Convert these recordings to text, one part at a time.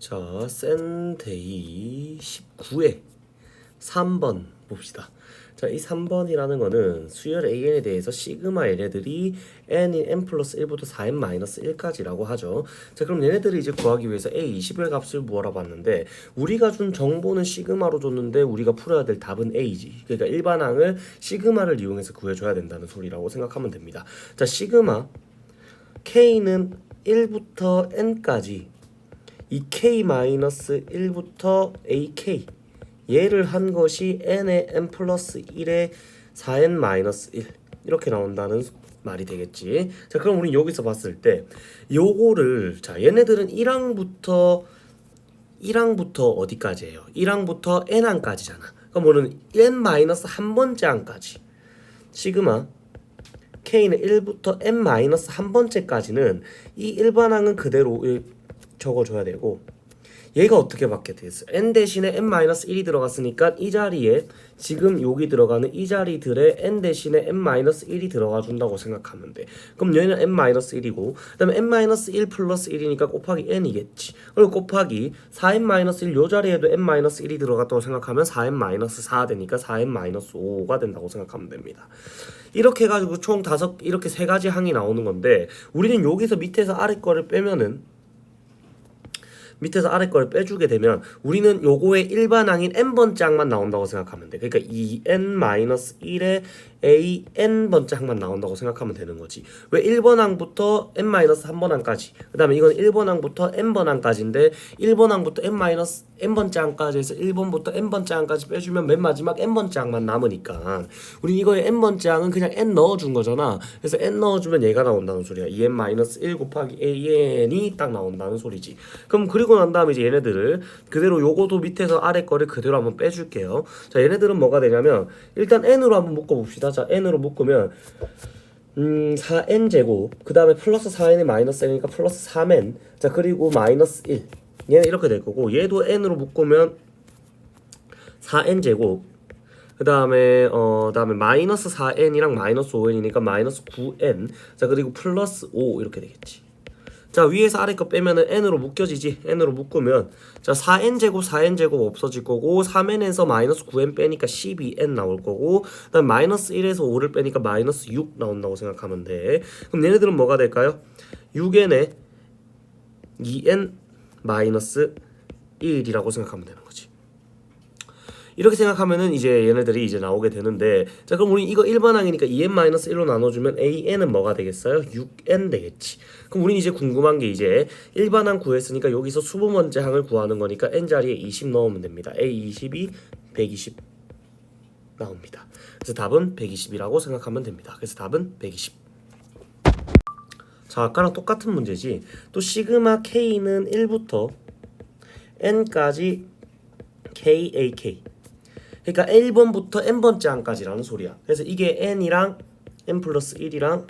자, 센데이 19회 3번 봅시다. 자, 이 3번이라는 거는 수열 AN에 대해서 시그마 얘네들이 n인 n 플러스 1부터 4n 마이너스 1까지라고 하죠. 자, 그럼 얘네들을 이제 구하기 위해서 a 20의 값을 구하라 봤는데 우리가 준 정보는 시그마로 줬는데 우리가 풀어야 될 답은 a지. 그러니까 일반항을 시그마를 이용해서 구해줘야 된다는 소리라고 생각하면 됩니다. 자, 시그마 k는 1부터 n까지 이 k-1부터 ak 얘를 한 것이 n의 n 플러스 1의 4n-1 이렇게 나온다는 말이 되겠지. 자, 그럼 우리 여기서 봤을 때 요거를 자, 얘네들은 1항부터 1항부터 어디까지예요? 1항부터 n항까지잖아. 그럼 우리는 n-한 번째 항까지 시그마 k는 1부터 n-한 번째까지는 이 일반항은 그대로 이- 적어줘야 되고 얘가 어떻게 받게 됐어? n 대신에 n-1이 들어갔으니까 이 자리에 지금 여기 들어가는 이 자리들에 n 대신에 n-1이 들어가 준다고 생각하면 돼. 그럼 얘는 n-1이고 그다음에 n-1 플러스 1이니까 곱하기 n이겠지. 그리고 곱하기 4n-1 요 자리에도 n-1이 들어갔다고 생각하면 4n-4 되니까 4n-5가 된다고 생각하면 됩니다. 이렇게 해가지고 총 다섯 이렇게 세 가지 항이 나오는 건데 우리는 여기서 밑에서 아래 거를 빼면은 밑에서 아래 걸 빼주게 되면 우리는 요거의 일반항인 n번째 항만 나온다고 생각하면 돼. 그러니까 2n-1의 a n번째 항만 나온다고 생각하면 되는 거지. 왜 1번 항부터 n-1번 항까지 그 다음에 이건 1번 항부터 n번 항까지인데 1번 항부터 n- n번째 항까지 해서 1번부터 n번째 항까지 빼주면 맨 마지막 n번째 항만 남으니까 우린 이거의 n번째 항은 그냥 n 넣어준 거잖아. 그래서 n 넣어주면 얘가 나온다는 소리야. 2n-1 곱하기 an이 딱 나온다는 소리지. 그럼 그리고 난 다음에 이제 얘네들을 그대로 요거도 밑에서 아래 거를 그대로 한번 빼줄게요. 자 얘네들은 뭐가 되냐면 일단 n으로 한번 묶어봅시다. 자 n으로 묶으면 음 4n 제곱 그 다음에 플러스 4n이 마이너스 n이니까 플러스 3n 자 그리고 마이너스 1 얘는 이렇게 될 거고 얘도 n으로 묶으면 4n 제곱. 그 다음에 어 다음에 마이너스 4n이랑 마이너스 5n이니까 마이너스 9n 자 그리고 플러스 5 이렇게 되겠지 자 위에서 아래 거 빼면은 n으로 묶여지지. n으로 묶으면 자 4n 제곱 4n 제곱 없어질 거고 3n에서 마이너스 9n 빼니까 12n 나올 거고 그다음 마이너스 1에서 5를 빼니까 마이너스 6 나온다고 생각하면 돼. 그럼 얘네들은 뭐가 될까요? 6n에 2n 마이너스 1이라고 생각하면 거지 이렇게 생각하면은 이제 얘네들이 이제 나오게 되는데 자 그럼 우리 이거 일반항이니까 2n-1로 나눠주면 an은 뭐가 되겠어요? 6n 되겠지. 그럼 우린 이제 궁금한 게 이제 일반항 구했으니까 여기서 수분 번째 항을 구하는 거니까 n 자리에 20 넣으면 됩니다. A20이 120 나옵니다. 그래서 답은 120이라고 생각하면 됩니다. 그래서 답은 120 자 아까랑 똑같은 문제지. 또 시그마 k는 1부터 n까지 KAK 그러니까 1번부터 n번째 항까지라는 소리야. 그래서 이게 n이랑 n 플러스 1이랑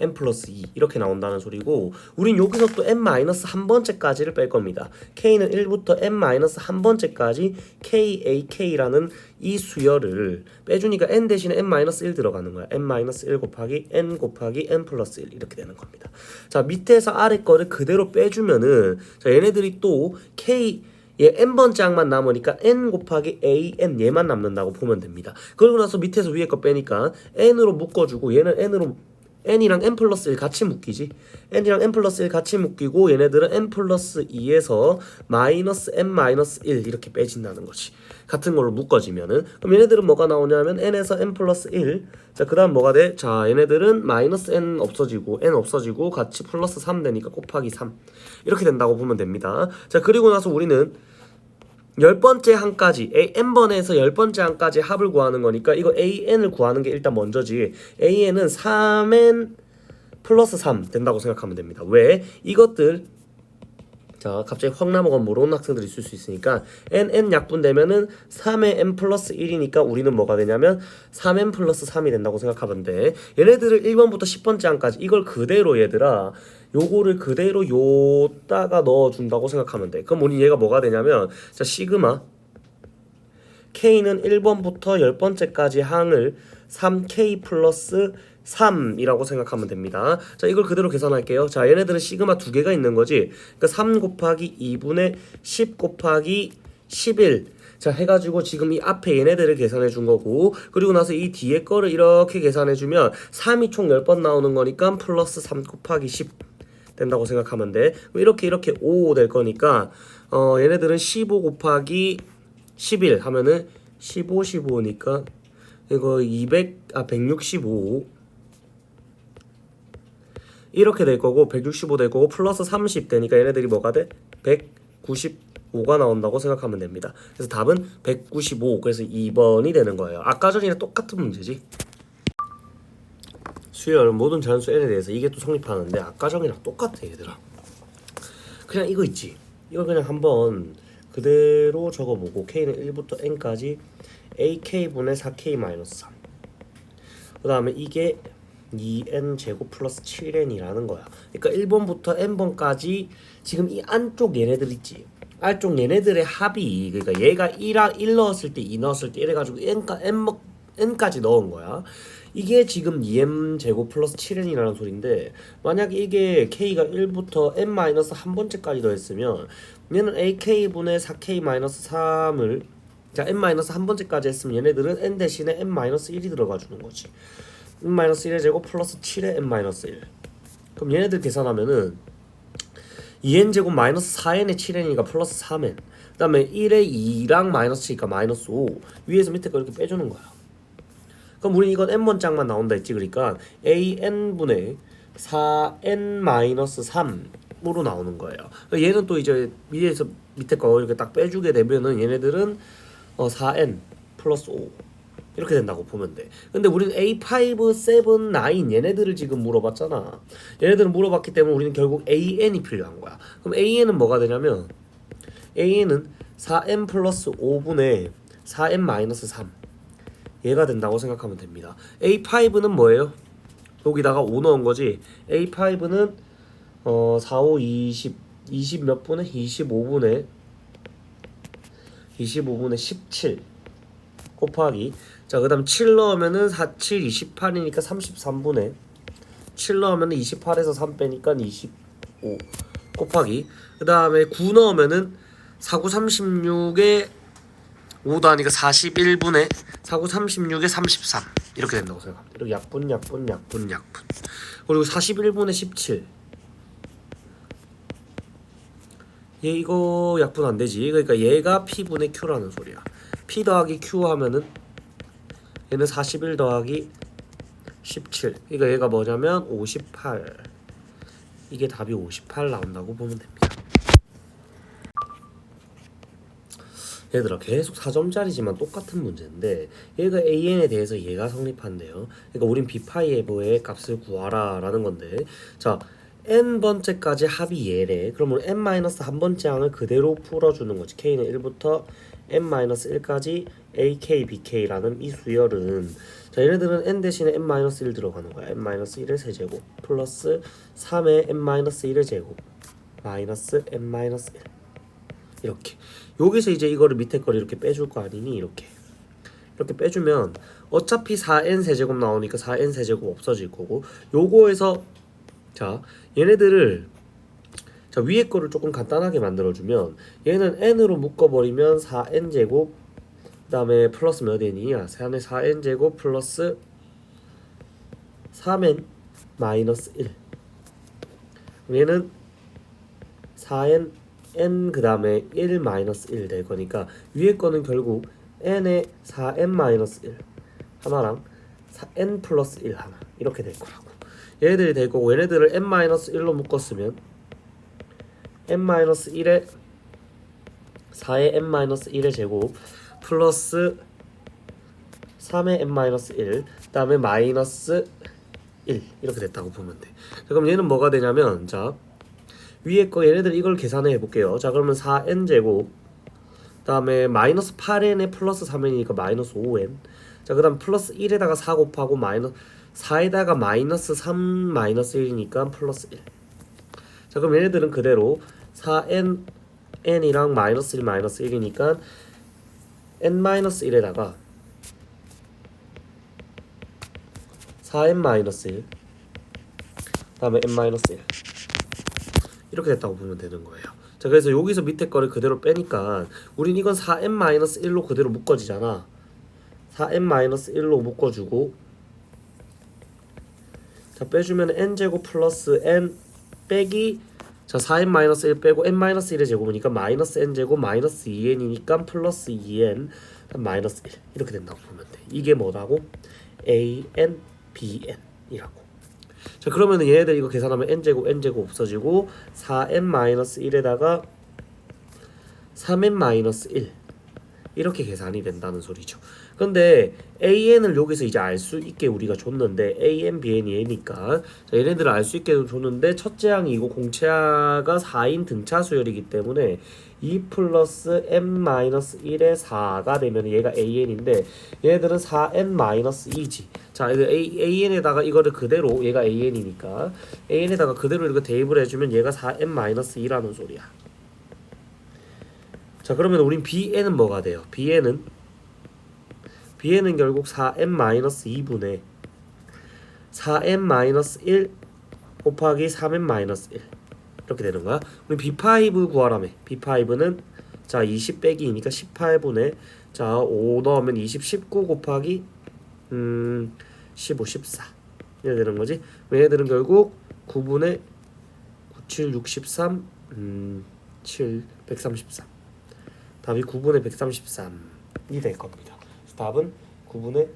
n 플러스 2 이렇게 나온다는 소리고 우린 여기서 또 n 마이너스 한 번째까지를 뺄 겁니다. K는 1부터 n 마이너스 한 번째까지 kak라는 이 수열을 빼주니까 n 대신에 n 마이너스 1 들어가는 거야. N 마이너스 1 곱하기 n 곱하기 n 플러스 1 이렇게 되는 겁니다. 자 밑에서 아래 거를 그대로 빼주면은 자 얘네들이 또 k 얘 n번째 항만 남으니까 n 곱하기 an 얘만 남는다고 보면 됩니다. 그러고 나서 밑에서 위에 거 빼니까 n으로 묶어주고 얘는 n으로 n이랑 n 플러스 1 같이 묶이지 n이랑 n 플러스 1 같이 묶이고 얘네들은 n 플러스 2에서 마이너스 n 마이너스 1 이렇게 빼진다는 거지 같은 걸로 묶어지면은 그럼 얘네들은 뭐가 나오냐면 n에서 n 플러스 1 자 그 다음 뭐가 돼? 자 얘네들은 마이너스 n 없어지고 n 없어지고 같이 플러스 3 되니까 곱하기 3 이렇게 된다고 보면 됩니다 자 그리고 나서 우리는 열 번째 항까지 A n번에서 열 번째 항까지 합을 구하는 거니까 이거 an을 구하는 게 일단 먼저지 an은 3n 플러스 3 된다고 생각하면 됩니다. 왜? 이것들 자 갑자기 확 넘어간 모르는 학생들이 있을 수 있으니까 n n 약분되면은 3의 n 플러스 1이니까 우리는 뭐가 되냐면 3n 플러스 3이 된다고 생각하면 돼. 얘네들을 1번부터 10번째 항까지 이걸 그대로 얘들아 요거를 그대로 요다가 넣어준다고 생각하면 돼. 그럼 우리 얘가 뭐가 되냐면 자 시그마. K는 1번부터 10번째까지 항을 3K 플러스 3이라고 생각하면 됩니다. 자, 이걸 그대로 계산할게요. 자, 얘네들은 시그마 두 개가 있는 거지. 그러니까 3 곱하기 2분의 10 곱하기 11. 자, 해가지고 지금 이 앞에 얘네들을 계산해 준 거고, 그리고 나서 이 뒤에 거를 이렇게 계산해 주면 3이 총 10번 나오는 거니까 플러스 3 곱하기 10 된다고 생각하면 돼. 이렇게 이렇게 5 될 거니까, 어, 얘네들은 15 곱하기 11 하면은 15, 15니까 이거 200, 아, 165. 이렇게 될 거고 165 될 거고 플러스 30 되니까 얘네들이 뭐가 돼? 195가 나온다고 생각하면 됩니다. 그래서 답은 195 그래서 2번이 되는 거예요. 아까 전이랑 똑같은 문제지. 수열 모든 자연수 n에 대해서 이게 또 성립하는데 아까 전이랑 똑같아 얘들아. 그냥 이거 있지. 이거 그냥 한번 그대로 적어보고 k는 1부터 n까지 ak분의 4k 마이너스 3. 그 다음에 이게 2n 제곱 플러스 7n이라는 거야. 그러니까 1번부터 n번까지 지금 이 안쪽 얘네들 있지. 안쪽 얘네들의 합이 그러니까 얘가 1하 1 넣었을 때 2 넣었을 때 이래 가지고 n까 n n까지 넣은 거야. 이게 지금 2m 제곱 플러스 7n이라는 소리인데 만약에 이게 k가 1부터 n 마이너스 한 번째까지 더했으면 얘는 ak 분의 4k 마이너스 3을 자 n 마이너스 한 번째까지 했으면 얘네들은 n 대신에 n 마이너스 1이 들어가 주는 거지. N 마이너스 1의 제곱 플러스 7의 n 마이너스 1. 그럼 얘네들 계산하면은 2n 제곱 마이너스 4n의 7n이니까 플러스 3n. 그 다음에 1의 2랑 마이너스 7이니까 마이너스 5. 위에서 밑에 거 이렇게 빼주는 거야. 그럼 우리 이건 n 번 짝만 나온다 했지 그러니까 an 분의 4n 마이너스 3으로 나오는 거예요. 그러니까 얘는 또 이제 위에서 밑에 거 이렇게 딱 빼주게 되면은 얘네들은 어 4n 플러스 5 이렇게 된다고 보면 돼. 근데 우리는 A5, 7, 9 얘네들을 지금 물어봤잖아. 얘네들은 물어봤기 때문에 우리는 결국 AN이 필요한 거야. 그럼 AN은 뭐가 되냐면 AN은 4n 플러스 5분의 4n 마이너스 3 얘가 된다고 생각하면 됩니다. A5는 뭐예요? 여기다가 5 넣은 거지. A5는 어 4, 5, 20 20 몇 분에 25분에 25분에 17 곱하기 자 그 다음 7 넣으면은 4, 7, 28이니까 33분에 7 넣으면은 28에서 3 빼니까 25 곱하기. 그 다음에 9 넣으면은 4, 9, 36에 5도 아니까 41분에 4, 9, 36에 33 이렇게 된다고 생각합니다. 이렇게 약분 약분 약분 약분. 그리고 41분에 17 얘 이거 약분 안 되지. 그러니까 얘가 P분의 Q라는 소리야. P 더하기 Q 하면은 얘는 41 더하기 17. 그러니까 얘가 뭐냐면 58. 이게 답이 58 나온다고 보면 됩니다. 얘들아 계속 4점짜리지만 똑같은 문제인데 얘가 AN에 대해서 얘가 성립한대요. 그러니까 우린 B파이에버의 값을 구하라 라는 건데 자 n 번째까지 합이 얘래. 그러면 n 마이너스 한 번째 항을 그대로 풀어주는 거지. k는 1부터 n 마이너스 1까지 ak, bk라는 이 수열은 자 n 대신에 n 마이너스 1 들어가는 거야. n 마이너스 1의 세제곱 플러스 3의 n 마이너스 1의 제곱 마이너스 n 마이너스 1 이렇게. 여기서 이제 이거를 밑에 거를 이렇게 빼줄 거 아니니? 이렇게. 이렇게 빼주면 어차피 4n 세제곱 나오니까 4n 세제곱 없어질 거고 요거에서 자 얘네들을 자 위에 거를 조금 간단하게 만들어주면 얘는 n으로 묶어버리면 4n 제곱 그 다음에 플러스 몇 n이야? 4는 4n 제곱 플러스 3n 마이너스 1 얘는 4n n 그 다음에 1 마이너스 1 될 거니까 위에 거는 결국 n의 4n 마이너스 1 하나랑 4n 플러스 1 하나. 이렇게 될 거라고. 얘네들이 될 거고 얘네들을 n-1로 묶었으면 n-1에 4의 n-1의 제곱 플러스 3의 n-1 그다음에 마이너스 1 이렇게 됐다고 보면 돼. 자, 그럼 얘는 뭐가 되냐면 자 위에 거 얘네들 이걸 계산해 볼게요. 자 그러면 4n 제곱 그다음에 마이너스 8n에 플러스 3n이니까 마이너스 5n 자 그다음 플러스 1에다가 4 곱하고 마이너스 4에다가 마이너스 3 마이너스 1이니까 플러스 1. 자 그럼 얘네들은 그대로 4n n이랑 마이너스 1 마이너스 1이니까 n 마이너스 1에다가 4n-1 다음에 n-1 이렇게 됐다고 보면 되는 거예요. 자 그래서 여기서 밑에 거를 그대로 빼니까 우린 이건 4n-1로 그대로 묶어지잖아. 4n-1로 묶어주고 자 빼주면 n제곱 플러스 n 빼기 자 4n-1 빼고 n-1의 제곱이니까 마이너스 n제곱 마이너스 2n이니까 플러스 2n 마이너스 1 이렇게 된다고 보면 돼. 이게 뭐라고? a n b n 이라고. 자 그러면은 얘네들 이거 계산하면 n제곱 n제곱 없어지고 4n-1에다가 3n-1 이렇게 계산이 된다는 소리죠. 근데 an을 여기서 이제 알 수 있게 우리가 줬는데 an, bn이 얘니까 자, 얘네들을 알 수 있게 줬는데 첫째 항이고 공차가 4인 등차 수열이기 때문에 2 플러스 n-1의 4가 되면 얘가 an인데 얘네들은 4n-2지. 자, 이거 a, an에다가 이거를 그대로 얘가 an이니까 an에다가 그대로 이렇게 대입을 해주면 얘가 4n-2라는 소리야. 자 그러면 우린 bn은 뭐가 돼요? bn은 bn은 결국 4n-2분의 4n-1 곱하기 3n-1 이렇게 되는 거야. 우리 b5 구하라며. b5는 자 20 빼기니까 18분의 자 5 넣으면 20 19 곱하기 음 15 14 이렇게 되는 거지. 얘네들은 결국 9분의 97 63 음, 7 133 답이 9분의 133이 될 겁니다. 답은 9분의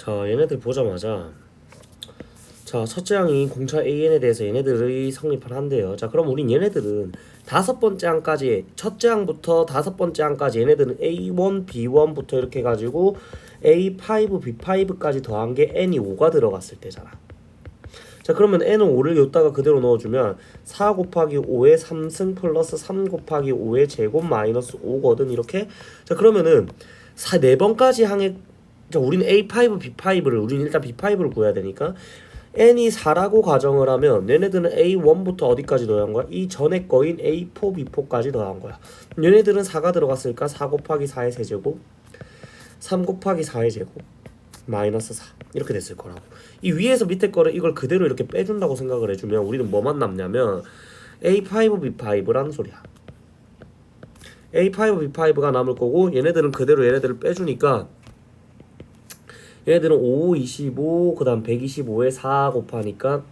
자 얘네들 보자마자 자 첫째 항이 공차 AN에 대해서 얘네들의 성립을 한대요. 자 그럼 우린 얘네들은 다섯 번째 항까지 첫째 항부터 다섯 번째 항까지 얘네들은 A1, B1부터 이렇게 해가지고 A5, B5까지 더한 게 N이 5가 들어갔을 때잖아. 자 그러면 n은 5를 여기다가 그대로 넣어주면 4 곱하기 5의 3승 플러스 3 곱하기 5의 제곱 마이너스 5거든 이렇게 자 그러면은 4, 4번까지 항에 자 우리는 A5, B5를 우리는 일단 B5를 구해야 되니까 n이 4라고 가정을 하면 얘네들은 A1부터 어디까지 더한 거야? 이 전에 거인 A4, B4까지 더한 거야. 얘네들은 4가 들어갔으니까 4 곱하기 4의 세제곱 3 곱하기 4의 제곱 마이너스 4 이렇게 됐을 거라고. 이 위에서 밑에 거를 이걸 그대로 이렇게 빼준다고 생각을 해주면 우리는 뭐만 남냐면 A5, B5라는 소리야. A5, B5가 남을 거고 얘네들은 그대로 얘네들을 빼주니까 얘네들은 5, 25, 그 다음 125에 4 곱하니까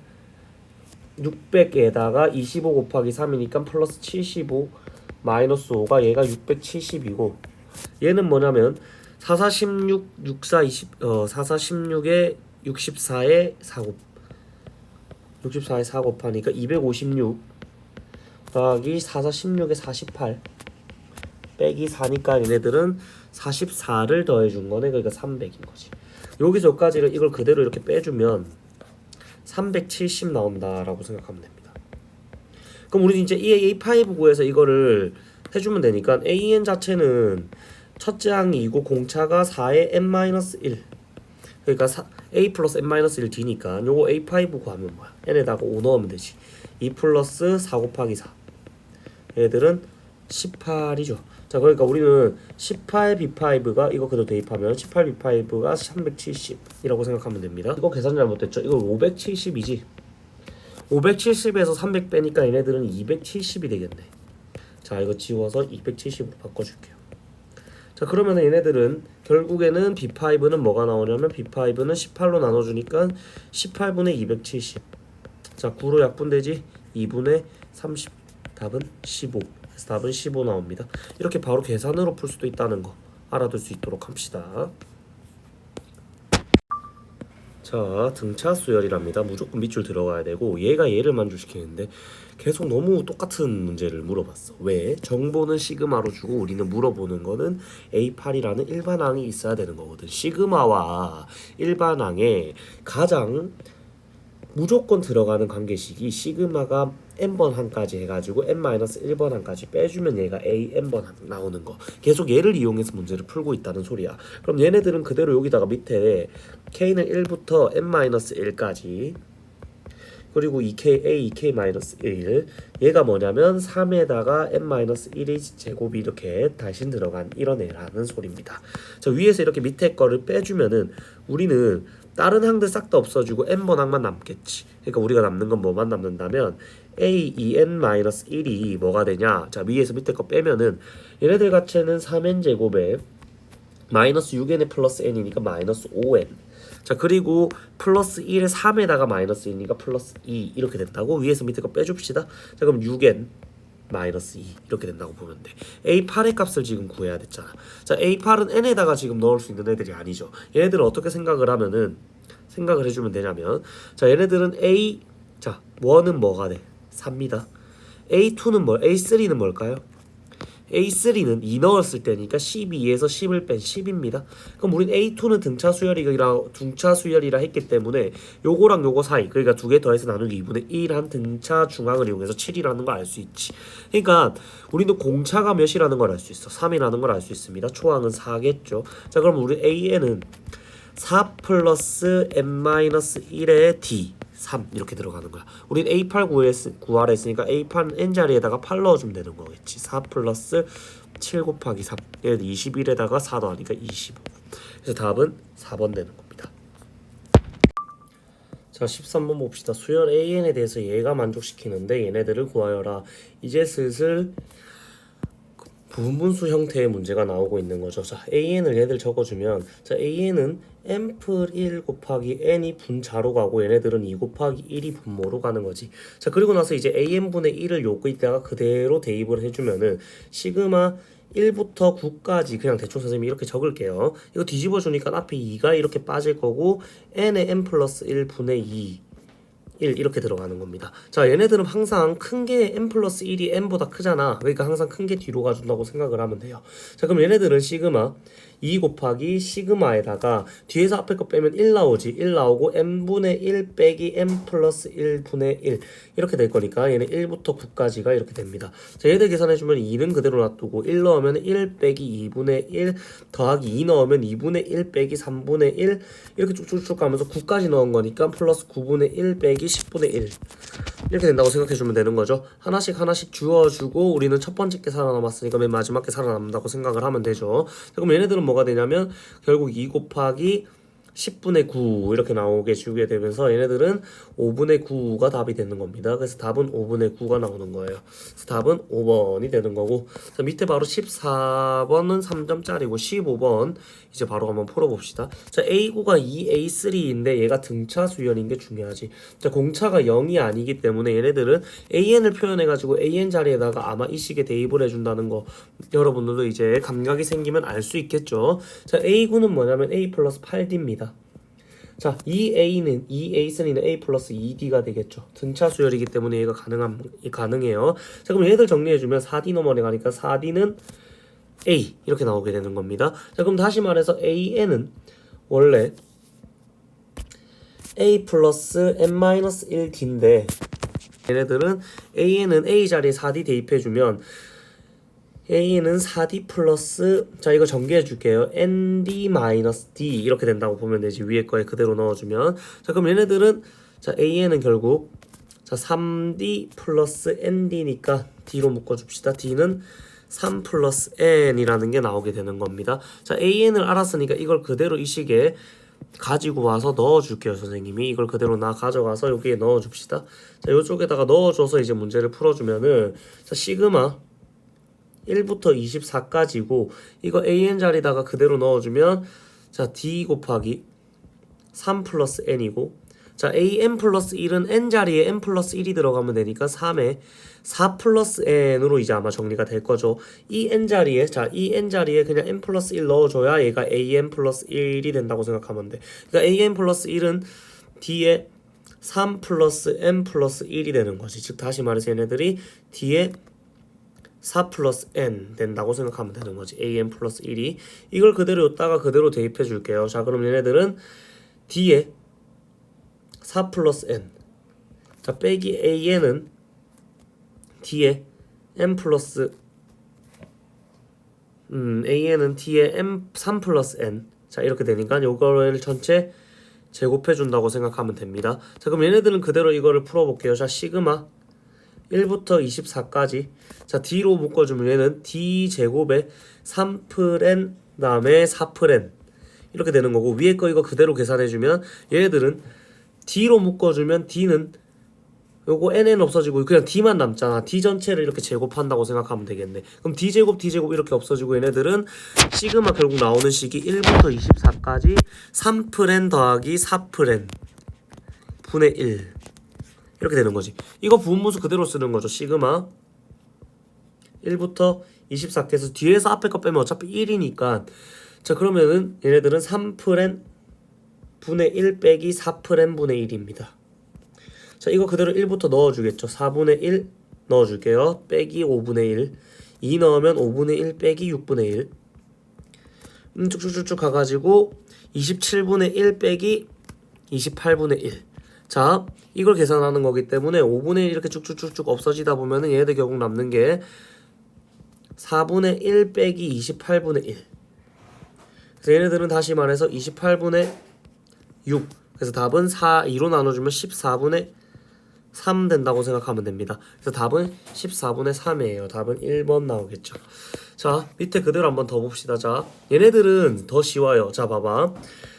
600에다가 25 곱하기 3이니까 플러스 75 마이너스 5가 얘가 670이고 얘는 뭐냐면 44, 16, 64, 20, 어, 44, 16에 64에 4 곱, 64에 4 곱하니까 256 더하기 44, 16에 48 빼기 4니까 얘네들은 44를 더해준 거네. 그러니까 300인 거지. 여기서 여기까지를 이걸 그대로 이렇게 빼주면 370 나온다라고 생각하면 됩니다. 그럼 우리 이제 이 A5 구에서 이거를 해주면 되니까 AN 자체는 첫째 항이고 공차가 4의 n-1 그러니까 4, a 플러스 n-1 d니까 요거 A5 구하면 뭐야? n에다가 5 넣으면 되지. 2 플러스 4 곱하기 4 얘들은 18이죠 자 그러니까 우리는 18B5가 이거 그대로 대입하면 18B5가 370이라고 생각하면 됩니다. 이거 계산 잘못됐죠? 이거 570이지? 570에서 300 빼니까 얘네들은 270이 되겠네. 자 이거 지워서 270으로 바꿔줄게요. 자 그러면 얘네들은 결국에는 B5는 뭐가 나오냐면 B5는 18로 나눠주니까 18분의 270. 자 9로 약분되지? 2분의 30 답은 15. 그래서 답은 15 나옵니다. 이렇게 바로 계산으로 풀 수도 있다는 거 알아둘 수 있도록 합시다. 자 등차 수열이랍니다. 무조건 밑줄 들어가야 되고 얘가 얘를 만족시키는데 계속 너무 똑같은 문제를 물어봤어. 왜? 정보는 시그마로 주고 우리는 물어보는 거는 A8이라는 일반항이 있어야 되는 거거든. 시그마와 일반항의 가장 무조건 들어가는 관계식이 시그마가 n번 항까지 해가지고 n-1번 항까지 빼주면 얘가 a n번 항 나오는 거. 계속 얘를 이용해서 문제를 풀고 있다는 소리야. 그럼 얘네들은 그대로 여기다가 밑에 k는 1부터 n-1까지 그리고 2k a 2k-1 얘가 뭐냐면 3에다가 n-1이 제곱이 이렇게 다시 들어간 이런 애라는 소리입니다. 자 위에서 이렇게 밑에 거를 빼주면은 우리는 다른 항들 싹 다 없어지고 n번 항만 남겠지. 그러니까 우리가 남는 건 뭐만 남는다면 a 2n-1이 뭐가 되냐? 자 위에서 밑에 거 빼면은 얘네들 자체는 3n 제곱에 마이너스 6n에 플러스 n이니까 마이너스 5n 자 그리고 플러스 1에 3에다가 마이너스 1이니까 플러스 2 이렇게 된다고? 위에서 밑에 거 빼줍시다. 자 그럼 6n 마이너스 2 이렇게 된다고 보면 돼 A8의 값을 지금 구해야 됐잖아 자 A8은 n에다가 지금 넣을 수 있는 애들이 아니죠 얘네들은 어떻게 생각을 하면은 생각을 해주면 되냐면 자 얘네들은 A 자 1은 뭐가 돼? 3입니다 A2는 뭘? A3는 뭘까요? A3는 2 넣었을 때니까 12에서 10을 뺀 10입니다. 그럼 우린 A2는 등차 수열이라 등차 수열이라 했기 때문에 요거랑 요거 사이 그러니까 두 개 더해서 나누기 2분의 1한 등차 중앙을 이용해서 7이라는 걸 알 수 있지. 그러니까 우리는 공차가 몇이라는 걸 알 수 있어. 3이라는 걸 알 수 있습니다. 초항은 4겠죠. 자 그럼 우리 AN은 4 플러스 n-1의 d 3 이렇게 들어가는 거야. 우린 A8 구했, 구하라 했으니까 A8 n 자리에다가 8 넣어주면 되는 거겠지. 4 플러스 7 곱하기 3 얘는 21에다가 4 더하니까 25 그래서 답은 4번 되는 겁니다. 자 13번 봅시다. 수열 AN에 대해서 얘가 만족시키는데 얘네들을 구하여라. 이제 슬슬 부분수 형태의 문제가 나오고 있는 거죠. 자, AN을 얘들 적어주면 자, AN은 n플 1 곱하기 n이 분자로 가고 얘네들은 2 곱하기 1이 분모로 가는 거지. 자, 그리고 나서 이제 AN분의 1을 여기다가 그대로 대입을 해주면은 시그마 1부터 9까지 그냥 대충 선생님이 이렇게 적을게요. 이거 뒤집어 주니까 앞에 2가 이렇게 빠질 거고 n의 n 플러스 1분의 2 1 이렇게 들어가는 겁니다. 자, 얘네들은 항상 큰 게 n 플러스 1이 n보다 크잖아. 그러니까 항상 큰 게 뒤로 가준다고 생각을 하면 돼요. 자, 그럼 얘네들은 시그마 2 곱하기 시그마에다가 뒤에서 앞에 거 빼면 1 나오지. 1 나오고 n분의 1 빼기 n 플러스 1분의 1 이렇게 될 거니까 얘는 1부터 9까지가 이렇게 됩니다. 자, 얘들 계산해주면 2는 그대로 놔두고 1 넣으면 1 빼기 2분의 1 더하기 2 넣으면 2분의 1 빼기 3분의 1 이렇게 쭉쭉쭉 가면서 9까지 넣은 거니까 플러스 9분의 1 빼기 10분의 1 이렇게 된다고 생각해주면 되는 거죠. 하나씩 하나씩 주어주고 우리는 첫 번째 게 살아남았으니까 맨 마지막 게 살아남는다고 생각을 하면 되죠. 자, 그럼 얘네들은 뭐가 되냐면 결국 2 곱하기 10분의 9 이렇게 나오게 주게 되면서 얘네들은 5분의 9가 답이 되는 겁니다. 그래서 답은 5분의 9가 나오는 거예요. 그래서 답은 5번이 되는 거고 자, 밑에 바로 14번은 3점짜리고 15번 이제 바로 한번 풀어봅시다. 자 A9가 2A3인데 얘가 등차 수열인 게 중요하지. 자 공차가 0이 아니기 때문에 얘네들은 AN을 표현해가지고 AN 자리에다가 아마 이 식에 대입을 해준다는 거 여러분들도 이제 감각이 생기면 알 수 있겠죠. 자 A9는 뭐냐면 A 플러스 8D입니다. 자, 2a는 2a3는 a 플러스 2d가 되겠죠. 등차 수열이기 때문에 얘가 가능한 가능해요. 자, 그럼 얘들 정리해 주면 4d 넘어내 가니까 4d는 a 이렇게 나오게 되는 겁니다. 자, 그럼 다시 말해서 an은 원래 a 플러스 n-1d인데 얘네들은 an은 a 자리에 4d 대입해 주면 A는 4D 플러스 자 이거 전개해 줄게요. ND 마이너스 D 이렇게 된다고 보면 되지. 위에 거에 그대로 넣어주면. 자 그럼 얘네들은 자 AN은 결국 자 3D 플러스 ND니까 D로 묶어줍시다. D는 3 플러스 N이라는 게 나오게 되는 겁니다. 자 AN을 알았으니까 이걸 그대로 이 식에 가지고 와서 넣어줄게요 선생님이. 이걸 그대로 나 가져가서 여기에 넣어줍시다. 자 이쪽에다가 넣어줘서 이제 문제를 풀어주면은 자 시그마 1부터 24까지고 이거 an 자리다가 그대로 넣어주면 자 d 곱하기 3 플러스 n이고 자 an 플러스 1은 n 자리에 n 플러스 1이 들어가면 되니까 3에 4 플러스 n으로 이제 아마 정리가 될 거죠. 이 n 자리에 자 이 n 자리에 그냥 n 플러스 1 넣어줘야 얘가 an 플러스 1이 된다고 생각하면 돼. 그러니까 an 플러스 1은 뒤에 3 플러스 n 플러스 1이 되는 거지. 즉 다시 말해서 얘네들이 뒤에 4 플러스 n 된다고 생각하면 되는 거지. an 플러스 1이 이걸 그대로 였다가 그대로 대입해 줄게요. 자 그럼 얘네들은 뒤에 4 플러스 n 자 빼기 an은 뒤에 n 플러스 음 an은 뒤에 m 3 플러스 n 자 이렇게 되니까 요거를 전체 제곱해 준다고 생각하면 됩니다. 자 그럼 얘네들은 그대로 이거를 풀어볼게요. 자 시그마 1부터 24까지 자 D로 묶어주면 얘는 D 제곱에 3프렌 다음에 4프렌 이렇게 되는 거고 위에 거 이거 그대로 계산해주면 얘네들은 D로 묶어주면 D는 요거 nn 없어지고 그냥 d만 남잖아. d 전체를 이렇게 제곱한다고 생각하면 되겠네. 그럼 d 제곱 d 제곱 이렇게 없어지고 얘네들은 시그마 결국 나오는 식이 1부터 24까지 3프렌 더하기 4프렌 분의 1 이렇게 되는 거지. 이거 부분분수 그대로 쓰는 거죠. 시그마 1부터 24까지 뒤에서 앞에 거 빼면 어차피 1이니까 자 그러면은 얘네들은 3프렌 분의 1 빼기 4프렌 분의 1입니다. 자 이거 그대로 1부터 넣어주겠죠 4분의 1 넣어줄게요 빼기 5분의 1 2 넣으면 5분의 1 빼기 6분의 1 음, 쭉쭉쭉쭉 가가지고 27분의 1 빼기 28분의 1 자, 이걸 계산하는 거기 때문에 5분의 1 이렇게 쭉쭉쭉쭉 없어지다 보면은 얘들 결국 남는 게 4분의 1 빼기 28분의 1 그래서 얘네들은 다시 말해서 28분의 6 그래서 답은 4, 2로 나눠주면 14분의 3 된다고 생각하면 됩니다. 그래서 답은 14분의 3이에요. 답은 1번 나오겠죠. 자, 밑에 그대로 한번 더 봅시다. 자, 얘네들은 더 쉬워요. 자, 봐봐.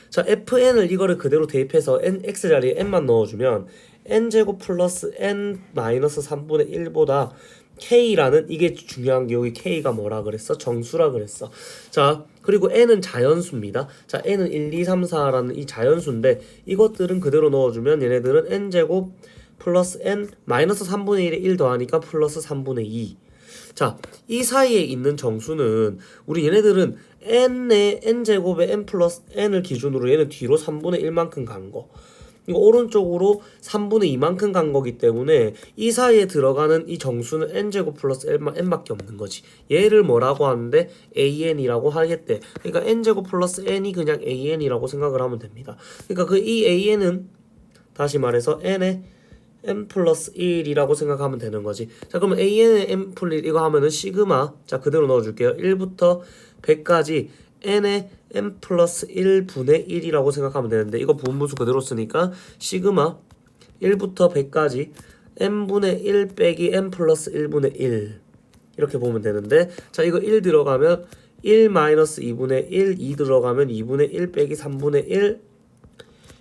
자, fn을 이거를 그대로 대입해서 nx 자리에 n만 넣어주면 n제곱 플러스 n 마이너스 3분의 1보다 k라는 이게 중요한 게 여기 k가 뭐라 그랬어? 정수라 그랬어. 자, 그리고 n은 자연수입니다. 자, n은 1, 2, 3, 4라는 이 자연수인데 이것들은 그대로 넣어주면 얘네들은 n제곱 플러스 n 마이너스 3분의 1에 1 더하니까 플러스 3분의 2. 자, 이 사이에 있는 정수는 우리 얘네들은 n의 n 제곱에 n 플러스 n을 기준으로 얘는 뒤로 3분의 1만큼 간 거. 이거 오른쪽으로 3분의 2만큼 간 거기 때문에 이 사이에 들어가는 이 정수는 n 제곱 플러스 n밖에 없는 거지. 얘를 뭐라고 하는데 an이라고 하겠대. 그러니까 n 제곱 플러스 n이 그냥 an이라고 생각을 하면 됩니다. 그러니까 그 이 an은 다시 말해서 n의 n 플러스 1이라고 생각하면 되는 거지. 자, 그러면 an의 n 플러스 1 이거 하면은 시그마 자 그대로 넣어줄게요. 1부터 100까지 n의 n 플러스 1분의 1이라고 생각하면 되는데 이거 부분분수 그대로 쓰니까 시그마 1부터 100까지 n분의 1 빼기 n 플러스 1분의 1 이렇게 보면 되는데 자 이거 1 들어가면 1 마이너스 2분의 1, 2 들어가면 2분의 1 빼기 3분의 1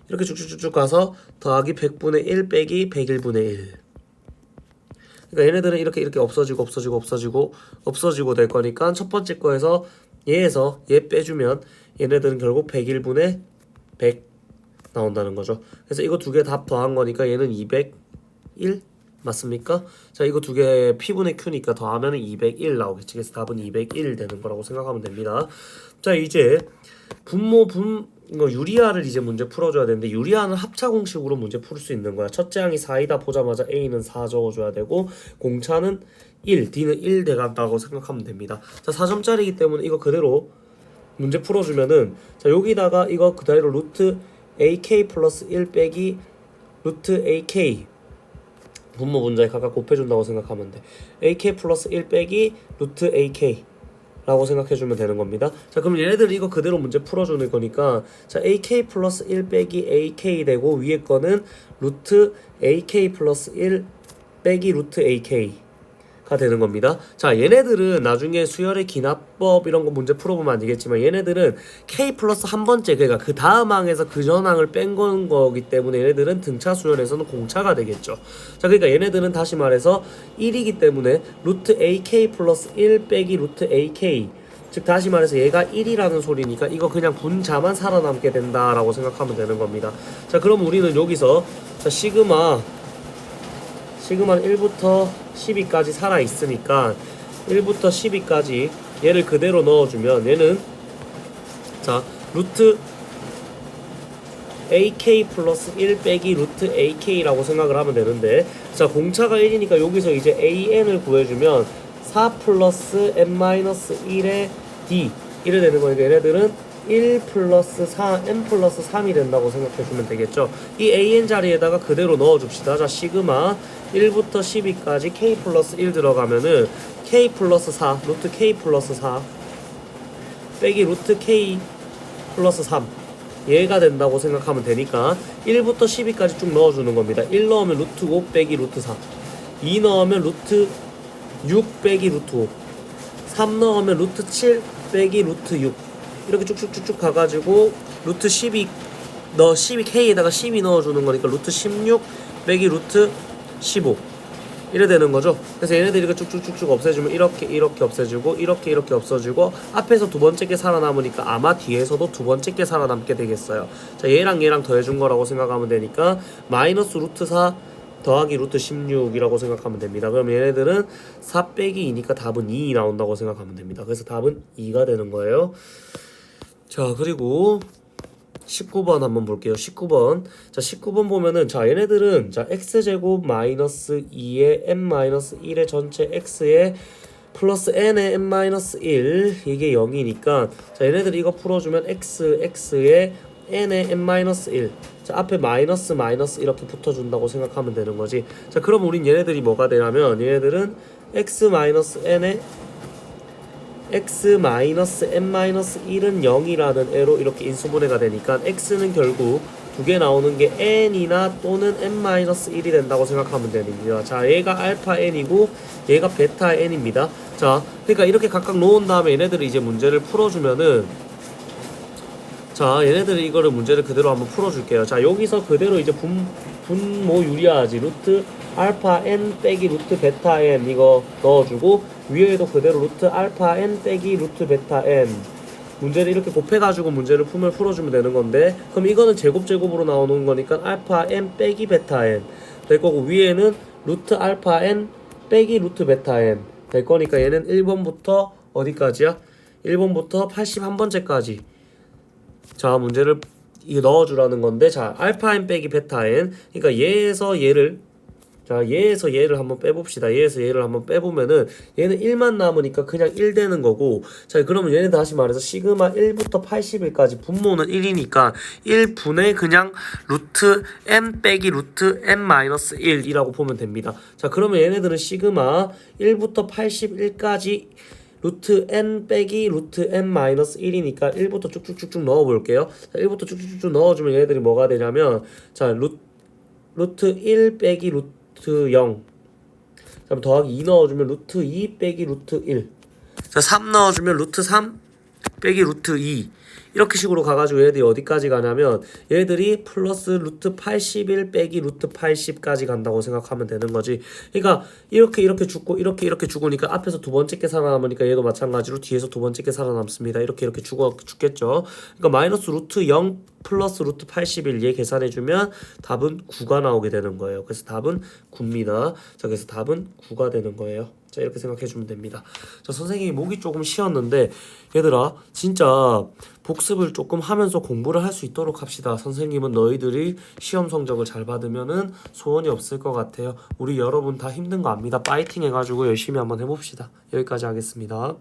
이렇게 쭉쭉쭉쭉 가서 더하기 100분의 1 빼기 101분의 1 그러니까 얘네들은 이렇게 이렇게 없어지고 없어지고 없어지고 없어지고 될 거니까 첫 번째 거에서 얘에서 얘 빼주면 얘네들은 결국 101분의 100 나온다는 거죠. 그래서 이거 두 개 다 더한 거니까 얘는 201 맞습니까? 자 이거 두 개 P분의 Q니까 더하면 201 나오겠지. 그래서 답은 201 되는 거라고 생각하면 됩니다. 자 이제 분모 분 이거 유리아를 이제 문제 풀어줘야 되는데 유리아는 합차 공식으로 문제 풀 수 있는 거야. 첫째 항이 4이다 보자마자 A는 4 적어줘야 되고 공차는 1, D는 1 돼간다고 생각하면 됩니다. 자 4점짜리기 때문에 이거 그대로 문제 풀어주면은 자 여기다가 이거 그대로 루트 AK 플러스 1 빼기 루트 AK 분모 분자에 각각 곱해준다고 생각하면 돼. AK 플러스 1 빼기 루트 AK 라고 생각해주면 되는 겁니다. 자 그럼 얘네들 이거 그대로 문제 풀어주는 거니까 자 AK 플러스 1 빼기 AK 되고 위에 거는 루트 AK 플러스 1 빼기 루트 AK 가 되는 겁니다. 자 얘네들은 나중에 수열의 기납법 이런 거 문제 풀어보면 아니겠지만 얘네들은 K 플러스 한 번째 그러니까 그 다음 항에서 그 전 항을 뺀 건 거기 때문에 얘네들은 등차 수열에서는 공차가 되겠죠. 자 그러니까 얘네들은 다시 말해서 1이기 때문에 루트 AK 플러스 1 빼기 루트 AK 즉 다시 말해서 얘가 1이라는 소리니까 이거 그냥 분자만 살아남게 된다라고 생각하면 되는 겁니다. 자, 그럼 우리는 여기서 자, 시그마 시그마는 1부터 12까지 살아 있으니까 1부터 12까지 얘를 그대로 넣어주면 얘는 자 루트 AK 플러스 1 빼기 루트 AK라고 생각을 하면 되는데 자 공차가 1이니까 여기서 이제 AN을 구해주면 4 플러스 N 마이너스 1의 D 이래 되는 거니까 얘네들은 1 플러스 4 N 플러스 3이 된다고 생각해주면 되겠죠. 이 AN 자리에다가 그대로 넣어줍시다. 자 시그마 1부터 12까지 K 플러스 1 들어가면은 K 플러스 4 루트 K 플러스 4 빼기 루트 K 플러스 3 얘가 된다고 생각하면 되니까 1부터 12까지 쭉 넣어주는 겁니다. 1 넣으면 루트 5 빼기 루트 4 2 넣으면 루트 6 빼기 루트 5 3 넣으면 루트 7 빼기 루트 6 이렇게 쭉쭉쭉쭉 가가지고 루트 12 너 12K에다가 12 넣어주는 거니까 루트 16 빼기 루트 15 이래 되는 거죠. 그래서 얘네들이 이렇게 쭉쭉쭉쭉 없애주면 이렇게 이렇게 없애주고 이렇게 이렇게 없어지고 앞에서 두 번째 게 살아남으니까 아마 뒤에서도 두 번째 게 살아남게 되겠어요. 자 얘랑 얘랑 더해준 거라고 생각하면 되니까 마이너스 루트 4 더하기 루트 16이라고 생각하면 됩니다. 그럼 얘네들은 4 빼기 2니까 답은 2 나온다고 생각하면 됩니다. 그래서 답은 2가 되는 거예요. 자 그리고 19번 한번 볼게요. 19번. 자, 19번 보면은 자, 얘네들은 자, x제곱 마이너스 2의 n 마이너스 1의 전체 x에 플러스 n의 n 마이너스 1 이게 0이니까 자, 얘네들이 이거 풀어 주면 x x에 n의 n 마이너스 1. 자, 앞에 마이너스 마이너스 이렇게 붙어 준다고 생각하면 되는 거지. 자, 그럼 우린 얘네들이 뭐가 되냐면 얘네들은 x 마이너스 n의 x 마이너스 n 마이너스 1은 0이라는 애로 이렇게 인수분해가 되니까 x는 결국 두 개 나오는 게 n이나 또는 n 마이너스 1이 된다고 생각하면 됩니다. 자, 얘가 알파 n이고 얘가 베타 n입니다. 자, 그러니까 이렇게 각각 놓은 다음에 얘네들이 이제 문제를 풀어주면은 자, 얘네들이 이거를 문제를 그대로 한번 풀어줄게요. 자, 여기서 그대로 이제 분, 분모 유리하지. 루트 알파 n 빼기 루트 베타 n 이거 넣어주고 위에도 그대로 루트 알파 n 빼기 루트 베타 n 문제를 이렇게 곱해가지고 문제를 풀면 풀어주면 되는 건데 그럼 이거는 제곱 제곱으로 나오는 거니까 알파 n 빼기 베타 n. 될 거고 위에는 루트 알파 n 빼기 루트 베타 n. 될 거니까 얘는 1번부터 어디까지야? 1번부터 81번째까지. 자 문제를 이거 넣어주라는 건데 자 알파 n 빼기 베타 n. 그러니까 얘에서 얘를 자 얘에서 얘를 한번 빼봅시다. 얘에서 얘를 한번 빼보면은 얘는 1만 남으니까 그냥 1 되는 거고. 자 그러면 얘는 다시 말해서 시그마 1부터 80일까지 분모는 1이니까 1분의 그냥 루트 n 빼기 루트 마이너스 1이라고 보면 됩니다. 자 그러면 얘네들은 시그마 1부터 81까지 루트 n 빼기 루트 마이너스 1이니까 1부터 쭉쭉쭉쭉 넣어 볼게요. 자, 1부터 쭉쭉쭉 넣어주면 얘네들이 뭐가 되냐면 자 루, 루트 1 빼기 루트 0 그럼 더하기 2 넣어주면 루트 2 빼기 루트 1 자, 3 넣어주면 루트 3 빼기 루트 2 이렇게 식으로 가가지고 얘들이 어디까지 가냐면 얘들이 플러스 루트 81 빼기 루트 80까지 간다고 생각하면 되는 거지. 그러니까 이렇게 이렇게 죽고 이렇게 이렇게 죽으니까 앞에서 두 번째 게 살아남으니까 얘도 마찬가지로 뒤에서 두 번째 게 살아남습니다. 이렇게 이렇게 죽어 죽겠죠. 그러니까 마이너스 루트 0 플러스 루트 81 얘 계산해주면 답은 9가 나오게 되는 거예요. 그래서 답은 9입니다. 자 그래서 답은 9가 되는 거예요 자 이렇게 생각해 주면 됩니다. 자 선생님이 목이 조금 쉬었는데 얘들아 진짜 복습을 조금 하면서 공부를 할 수 있도록 합시다. 선생님은 너희들이 시험 성적을 잘 받으면은 소원이 없을 것 같아요. 우리 여러분 다 힘든 거 압니다. 파이팅 해가지고 열심히 한번 해봅시다. 여기까지 하겠습니다